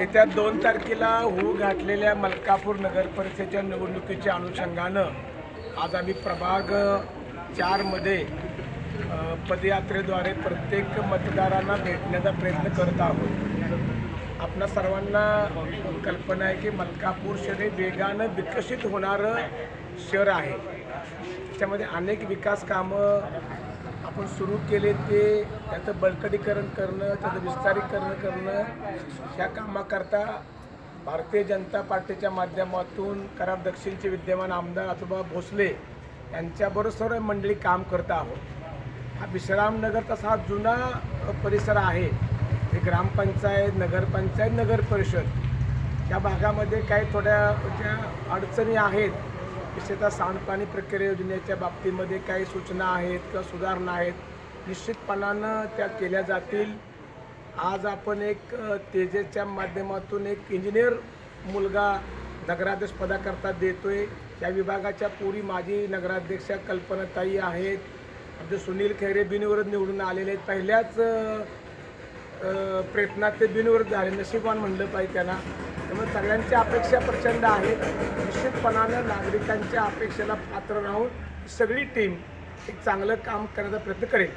येत्या दोन तारखेला होऊ घातलेल्या मलकापूर नगरपरिषदेच्या निवडणुकीच्या अनुषंगानं आज आम्ही प्रभाग चारमध्ये पदयात्रेद्वारे प्रत्येक मतदारांना भेटण्याचा प्रयत्न करत आहोत. आपणा सर्वांना कल्पना आहे की मलकापूर शहर हे वेगानं विकसित होणारं शहर आहे. त्याच्यामध्ये अनेक विकास कामं आपण सुरू केले ते त्याचं बळकटीकरण करणं त्याचं विस्तारीकरण करणं ह्या कामाकरता भारतीय जनता पार्टीच्या माध्यमातून कराड दक्षिणचे विद्यमान आमदार अथवा भोसले यांच्याबरोबर सर्व मंडळी काम करत आहोत. हा विश्रामनगर तसा हा जुना परिसर आहे. हे ग्रामपंचायत नगरपंचायत नगर परिषद या भागामध्ये काही थोड्या ज्या अडचणी आहेत विशेषतः सांडपाणी प्रक्रिया योजनेच्या बाबतीमध्ये काही सूचना आहेत किंवा सुधारणा आहेत? निश्चितपणानं त्या केल्या जातील. आज आपण एक तेजेच्या माध्यमातून एक इंजिनियर मुलगा नगराध्यक्ष पदाकरता देतोय. या विभागाच्या पुरी माजी नगराध्यक्षा कल्पनाताई आहेत. आमचे सुनील खैरे बिनविरोध निवडून आलेले आहेत. पहिल्याच प्रयत्नात ते बिनवर झाले नशीबवान म्हणलं पाहिजे त्यांना. त्यामुळे सगळ्यांच्या अपेक्षा प्रचंड आहेत निश्चितपणानं नागरिकांच्या अपेक्षेला पात्र राहून सगळी टीम एक चांगलं काम करण्याचा प्रयत्न करेल.